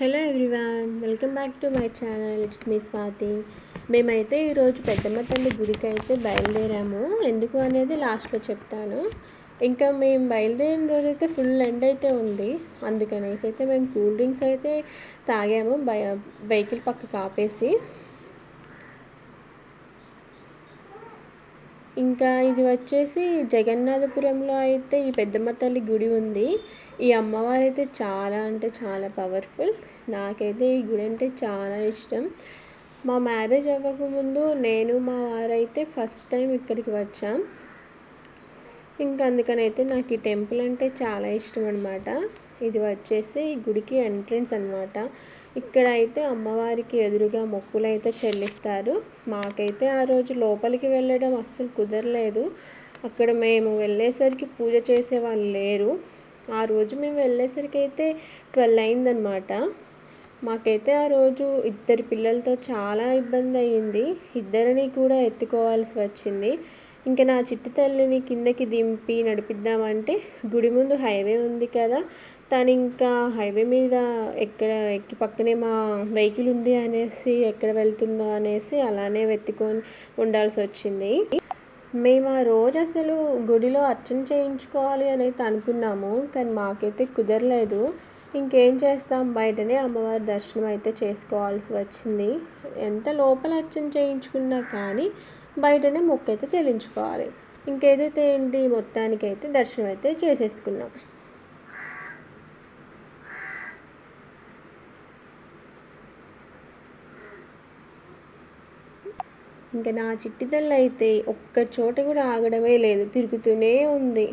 Hello everyone welcome back to my channel. It's me Swathi. మేమైతే ఈరోజు పెద్దమ్మ తల్లి గుడికి అయితే బయలుదేరాము. ఎందుకు అనేది లాస్ట్లో చెప్తాను. ఇంకా మేము బయలుదేరిన రోజైతే ఫుల్ ఎండ్ అయితే ఉంది. అందుకనేసి అయితే మేము కూల్ డ్రింక్స్ అయితే తాగాము. బయ వెహికల్ పక్కకు ఆపేసి. ఇంకా ఇది వచ్చేసి జగన్నాథపురంలో అయితే ఈ పెద్దమ్మ తల్లి గుడి ఉంది. ఈ అమ్మవారు అయితే చాలా అంటే చాలా పవర్ఫుల్ నాకైతే ఈ గుడి అంటే చాలా ఇష్టం. మా మ్యారేజ్ అవ్వకముందు నేను మా వారైతే ఫస్ట్ టైం ఇక్కడికి వచ్చాం. ఇంకా అందుకనైతే నాకు ఈ టెంపుల్ అంటే చాలా ఇష్టం అనమాట ఇది వచ్చేసి ఈ గుడికి ఎంట్రన్స్ అనమాట ఇక్కడ అయితే అమ్మవారికి ఎదురుగా మొక్కులు అయితే చెల్లిస్తారు. మాకైతే ఆ రోజు లోపలికి వెళ్ళడం అస్సలు కుదరలేదు. అక్కడ మేము వెళ్ళేసరికి పూజ చేసే వాళ్ళు లేరు. ఆ రోజు మేము వెళ్ళేసరికి అయితే ట్వెల్వ్ అయిందనమాట మాకైతే ఆ రోజు ఇద్దరు పిల్లలతో చాలా ఇబ్బంది అయ్యింది. ఇద్దరిని కూడా ఎత్తుకోవాల్సి వచ్చింది. ఇంకా నా చిట్టు తల్లిని కిందకి దింపి నడిపిద్దామంటే గుడి ముందు హైవే ఉంది కదా. తను ఇంకా హైవే మీద ఎక్కడ ఎక్కి పక్కనే మా వెహికల్ ఉంది అనేసి ఎక్కడ వెళ్తుందో అనేసి అలానే వెతుకొని ఉండాల్సి వచ్చింది. మేము ఆ రోజు అసలు గుడిలో అర్చన చేయించుకోవాలి అనేది అనుకున్నాము కానీ మాకైతే కుదరలేదు. ఇంకేం చేస్తాం? బయటనే అమ్మవారి దర్శనం అయితే చేసుకోవాల్సి వచ్చింది. ఎంత లోపల అర్చన చేయించుకున్నా కానీ బయటనే మొక్క అయితే చెల్లించుకోవాలి. ఇంకేదైతే ఏంటి? మొత్తానికైతే దర్శనం అయితే చేసేసుకున్నాం. ఇంకా నా చిట్టి తల్లి అయితే ఒక్క చోట కూడా ఆగడమే లేదు. తిరుగుతూనే ఉంది.